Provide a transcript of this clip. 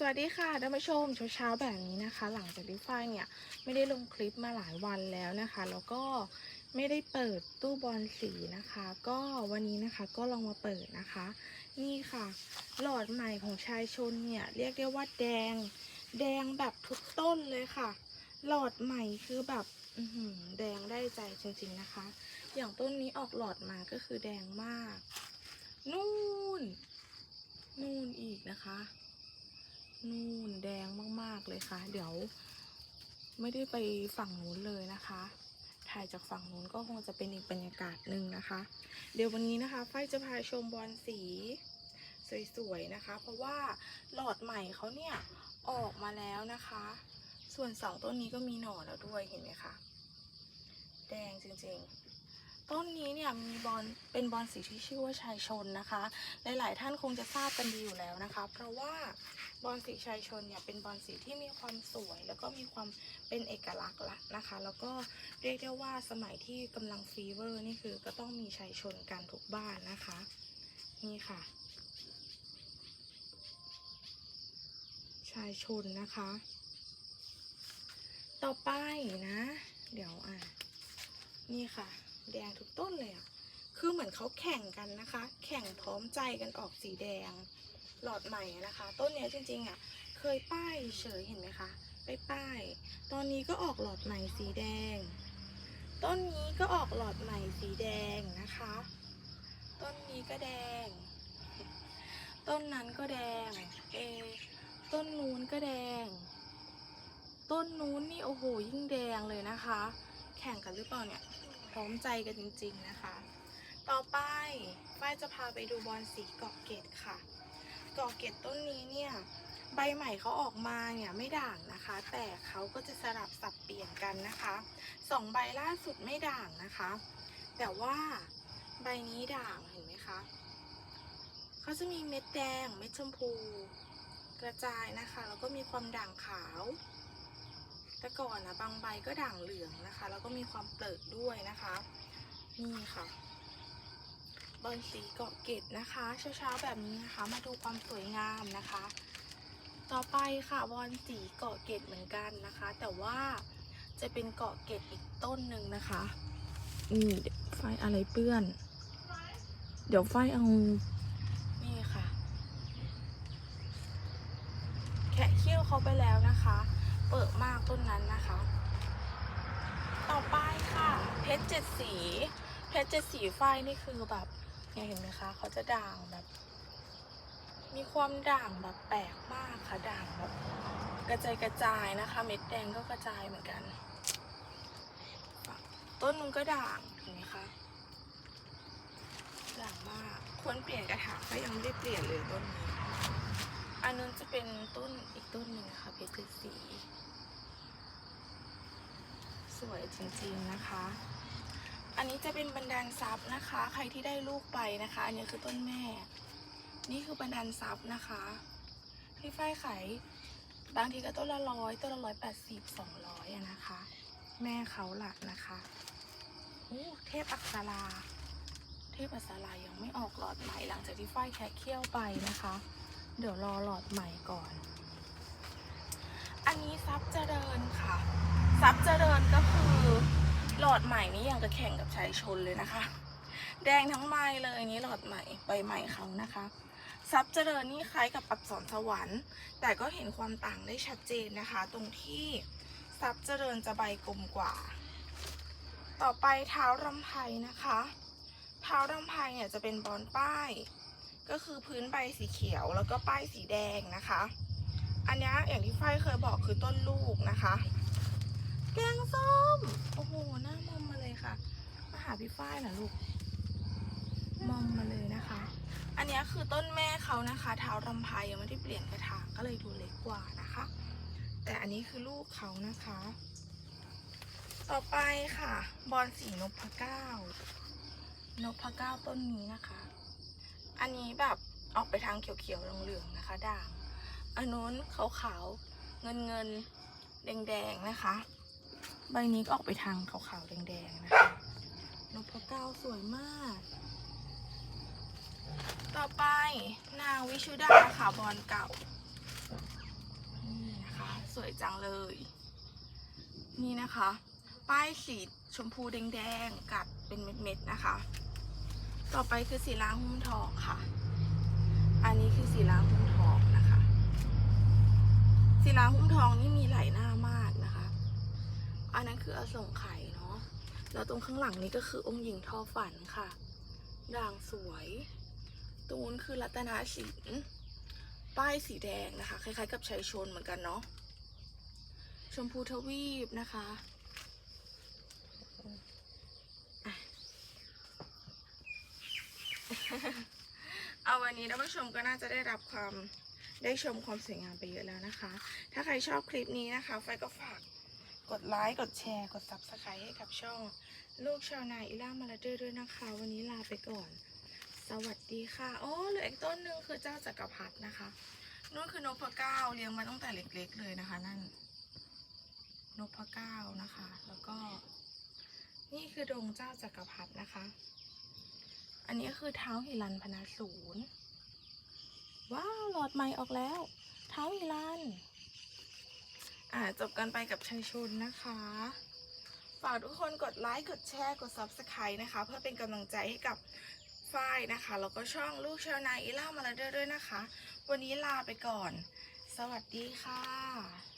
สวัสดีค่ะท่านผู้ชมเช้าๆแบบนี้นะคะ หลังจากที่ฝ้ายเนี่ยไม่ได้ลงคลิปมาหลายวันแล้วนะคะ แล้วก็ไม่ได้เปิดตู้บอลสีนะคะ ก็วันนี้นะคะก็ลองมาเปิดนะคะ นี่ค่ะ หลอดใหม่ของชายชนเนี่ยเรียกได้ว่าแดง แดงแบบทุกต้นเลยค่ะ หลอดใหม่คือแบบแดงได้ใจจริงๆนะคะ อย่างต้นนี้ออกหลอดมาก็คือแดงมาก นู่น นู่นอีกนะคะ นู่นแดงมากๆเลยค่ะ เดี๋ยว ไม่ได้ไปฝั่งนู้นเลยนะคะ ถ่ายจากฝั่งนู้นก็คงจะเป็นอีกบรรยากาศหนึ่งนะคะ เดี๋ยววันนี้นะคะฝ้ายจะพาชมบอลสีสวยๆนะคะ เพราะว่าหลอดใหม่เขาเนี่ยออกมาแล้วนะคะ ส่วนสองต้นนี้ก็มีหน่อแล้วด้วยเห็นไหมคะ แดงจริงๆ ต้นนี้เนี่ยมีบอลเป็นบอลสีที่ชื่อว่าชายชนนะคะ หลาย ๆ ท่านคงจะทราบกันดีอยู่แล้วนะคะ เพราะว่าบอลสีชายชนเนี่ยเป็นบอลสีที่มีความสวย แล้วก็มีความเป็นเอกลักษณ์ละนะคะ แล้วก็เรียกได้ว่าสมัยที่กำลังฟีเวอร์นี่คือก็ต้องมีชายชนกันทุกบ้านนะคะ นี่ค่ะ ชายชนนะคะ ต่อไปนะ เดี๋ยวอะนี่ค่ะ แดงทุกต้นเลยอะคือเหมือนเขาแข่งกันนะคะ แข่งพร้อมใจกันออกสีแดง หลอดใหม่นะคะ ต้นเนี้ยจริงๆอะเคยป้ายเฉยเห็นไหมคะไปป้าย ตอนนี้ก็ออกหลอดใหม่สีแดง ต้นนี้ก็ออกหลอดใหม่สีแดงนะคะ ต้นนี้ก็แดง ต้นนั้นก็แดง เอ ต้นนู้นก็แดง ต้นนู้นนี่โอ้โหยิ่งแดงเลยนะคะ แข่งกันหรือเปล่าเนี่ย ร้อมใจกันจริง ๆนะคะ ต่อไปฝ้ายจะพาไปดูบอลสีเกาะเกตค่ะ เกาะเกตต้นนี้เนี่ยใบใหม่เขาออกมาเนี่ยไม่ด่างนะคะ แต่เขาก็จะสลับสับเปลี่ยนกันนะคะสองใบล่าสุดไม่ด่างนะคะ แต่ว่าใบนี้ด่างเห็นไหมคะเขาจะมีเม็ดแดงเม็ดชมพู กระจายนะคะแล้วก็มีความด่างขาว แต่ก่อนนะบางใบก็ด่างเหลืองนะคะ แล้วก็มีความเปลือกด้วยนะคะ นี่ค่ะบอลสีเกาะเกตนะคะเช้าๆแบบนี้นะคะ มาดูความสวยงามนะคะ ต่อไปค่ะบอลสีเกาะเกตเหมือนกันนะคะ แต่ว่าจะเป็นเกาะเกตอีกต้นหนึ่งนะคะนี่ไฟอะไรเปื้อน เดี๋ยวไฟเอานี่ค่ะ แคะเขี้ยวเขาไปแล้วนะคะ เปิดมากต้นนั้นนะคะ ต่อไปค่ะ เพชรเจ็ดสี เพชรเจ็ดสีไฟนี่คือแบบเนี่ยเห็นไหมคะเขาจะด่างแบบ มีความด่างแบบแปลกมากค่ะด่างแบบกระจายกระจายนะคะ เม็ดแดงก็กระจายเหมือนกัน ต้นนึงก็ด่างเห็นไหมคะด่างมากควรเปลี่ยนกระถางก็ยังไม่ได้เปลี่ยนเลยต้นนี้อันนั้นจะเป็นต้นอีกต้นหนึ่งค่ะเพชรเจ็ดสี สวย จริงๆนะคะ อันนี้จะเป็นบันดาลทรัพย์นะคะ ใครที่ได้ลูกไปนะคะ อันนี้คือต้นแม่ นี่คือบันดาลทรัพย์นะคะที่ฝ้ายขายบางทีก็ต้นละร้อยต้นละร้อยแปดสิบสองร้อยนะคะ แม่เขาหลักนะคะโอ้เทพอักษราเทพอักษรายังไม่ออกหลอดใหม่หลังจากที่ฝ้ายแค่เคี่ยวไปนะคะ เดี๋ยวรอหลอดใหม่ก่อน อันนี้ซับเจริญค่ะ ซับเจริญก็คือ หลอดใหม่นี้ยังจะแข่งกับชายชนเลยนะคะ แดงทั้งไม้เลยนี่หลอดใหม่ใบใหม่เขานะคะซับเจริญนี่คล้ายกับอักษรสวรรค์ แต่ก็เห็นความต่างได้ชัดเจนนะคะ ตรงที่ซับเจริญจะใบกลมกว่า ต่อไปเท้ารำไพนะคะ เท้ารำไพเนี่ยจะเป็นบอลป้าย ก็คือพื้นใบสีเขียวแล้วก็ป้ายสีแดงนะคะ อันนี้อย่างที่ฝ้ายเคยบอกคือต้นลูกนะคะ แกงส้ม โอ้โห หน้ามอมมาเลยค่ะ มาหาพี่ฝ้ายหน่อลูก มอมมาเลยนะคะ อันนี้คือต้นแม่เขานะคะ เท้ารำไพยังไม่ได้เปลี่ยนกระถางก็เลยดูเล็กกว่านะคะ แต่อันนี้คือลูกเขานะคะ ต่อไปค่ะ บอลสีนพเก้านพเก้าต้นนี้นะคะ อันนี้แบบออกไปทางเขียวๆเหลืองๆนะคะด่าง อันนู้นขาวๆเงินๆแดงๆนะคะ ใบนี้ก็ออกไปทางขาวๆแดงๆนะคะนพเก้าสวยมาก ต่อไปนางวิชุดาค่ะบอลเก่า นี่นะคะ สวยจังเลย นี่นะคะ ป้ายสีชมพูแดงๆ กัดเป็นเม็ดๆนะคะ ต่อไปคือสีล้างหุ้มทองค่ะ อันนี้คือสีล้างหุ้มทองนะคะ สีล้างหุ้มทองนี่มีหลายหน้า อันนั้นคืออสงไขยเนาะ แล้วตรงข้างหลังนี้ก็คือองค์หญิงทอฝันค่ะ ด่างสวย ตรงนู้นคือรัตนาสินป้ายสีแดงนะคะ คล้ายๆ กับชัยชนเหมือนกันเนาะ ชมพูทวีปนะคะอะเอาวันนี้ท่านผู้ชมก็น่าจะได้รับความได้ชมความสวยงามไปเยอะแล้วนะคะ ถ้าใครชอบคลิปนี้นะคะ ไฟก็ฝาก กดไลค์ กดแชร์ กด subscribe ให้กับช่อง ลูกชาวนาอิล่ามาลาเดอร์ด้วยนะคะ วันนี้ลาไปก่อน สวัสดีค่ะโอ้เหลืออีกต้นหนึ่งคือเจ้าจักรพรรดินะคะนู่นคือนกพะเก้าเลี้ยงมาตั้งแต่เล็ก ๆ เลยนะคะ นั่น นกพะเก้านะคะ แล้วก็ นี่คือดงเจ้าจักรพรรดินะคะ อันนี้คือเท้าหิรันพนาศูนย์ว้าวหลอดใหม่ออกแล้ว เท้าหิรัน อ่าจบกันไปกับชัยชุนนะคะ ฝากทุกคนกดไลค์กดแชร์กด Subscribe นะคะ เพื่อเป็นกำลังใจให้กับฝ้ายนะคะแล้วก็ช่องลูกชาวนาอีล่ามาลาเดอร์ด้วยนะคะ วันนี้ลาไปก่อน สวัสดีค่ะ